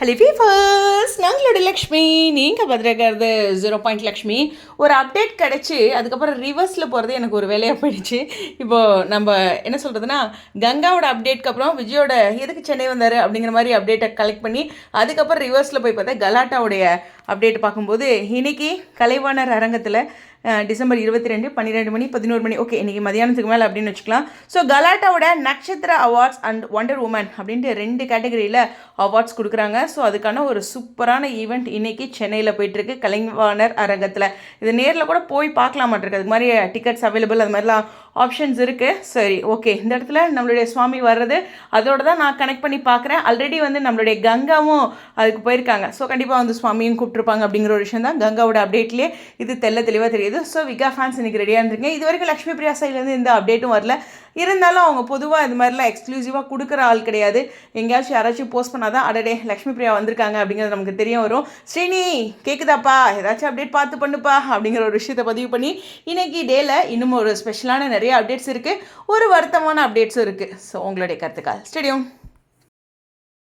Hello ஃபீஃபர்ஸ் நாங்களோட Lakshmi நீங்கள் பார்த்துருக்கிறது zero point Lakshmi. ஒரு update கிடச்சி அதுக்கப்புறம் ரிவர்ஸில் போகிறது எனக்கு ஒரு வேலையாக போயிடுச்சு. இப்போது நம்ம என்ன சொல்கிறதுனா கங்காவோட அப்டேட்க்கு அப்புறம் விஜயோட எதுக்கு சென்னை வந்தார் அப்படிங்கிற மாதிரி அப்டேட்டை கலெக்ட் பண்ணி அதுக்கப்புறம் ரிவர்ஸில் போய் பார்த்தா கலாட்டாவுடைய அப்டேட் பார்க்கும்போது இன்றைக்கி கலைவாணர் அரங்கத்தில் டிசம்பர் இருபத்தி ரெண்டு பன்னிரெண்டு மணி பதினோரு மணி. ஓகே இன்றைக்கி மதியானத்துக்கு மேலே அப்படின்னு வச்சுக்கலாம். ஸோ கலாட்டாவோட நட்சத்திர அவார்ட்ஸ் அண்ட் ஒண்டர் உமன் அப்படின்ட்டு ரெண்டு கேட்டகரியில் அவார்ட்ஸ் கொடுக்குறாங்க. ஸோ அதுக்கான ஒரு சூப்பரான ஈவெண்ட் இன்னைக்கு சென்னையில் போயிட்டுருக்கு கலைவாணர் அரங்கத்தில். இது நேரில் கூட போய் பார்க்கலாமாட்டிருக்கு அது மாதிரி டிக்கெட்ஸ் அவைலபிள் அது மாதிரிலாம் ஆப்ஷன்ஸ் இருக்குது சரி ஓகே இந்த இடத்துல நம்மளுடைய சுவாமி வர்றது அதோட தான் நான் கனெக்ட் பண்ணி பார்க்குறேன். ஆல்ரெடி வந்து நம்மளுடைய கங்காவும் அதுக்கு போயிருக்காங்க. ஸோ கண்டிப்பாக வந்து சுவாமியும் கூப்பிட்ருப்பாங்க அப்படிங்கிற ஒரு விஷயம் தான் கங்காவோட அப்டேட்லேயே இது தெல்ல தெளிவாக தெரியுது. ஸோ விகா ஃபேன்ஸ் இன்னைக்கு ரெடியாக இருந்திருக்கீங்க. இது வரைக்கும் லக்ஷ்மி பிரியா சைட்லேருந்து எந்த அப்டேட்டும் வரல. இருந்தாலும் அவங்க பொதுவாக இது மாதிரிலாம் எக்ஸ்க்ளூசிவாக கொடுக்குற ஆள் கிடையாது. எங்கேயாச்சும் யாராச்சும் போஸ்ட் பண்ணால் தான் அடடே லக்ஷ்மி பிரியா வந்திருக்காங்க அப்படிங்கிறது நமக்கு தெரிய வரும். ஸ்ரீனி கேட்குதாப்பா ஏதாச்சும் அப்டேட் பார்த்து பண்ணுப்பா அப்படிங்கிற ஒரு விஷயத்தை பதிவு பண்ணி இன்றைக்கி டேயில் இன்னும் ஒரு ஸ்பெஷலான நிறைய அப்டேட்ஸ் இருக்குது ஒரு வருத்தமான அப்டேட்ஸும் இருக்குது ஸோ உங்களுடைய கருத்துக்கால் ஸ்டேடியம்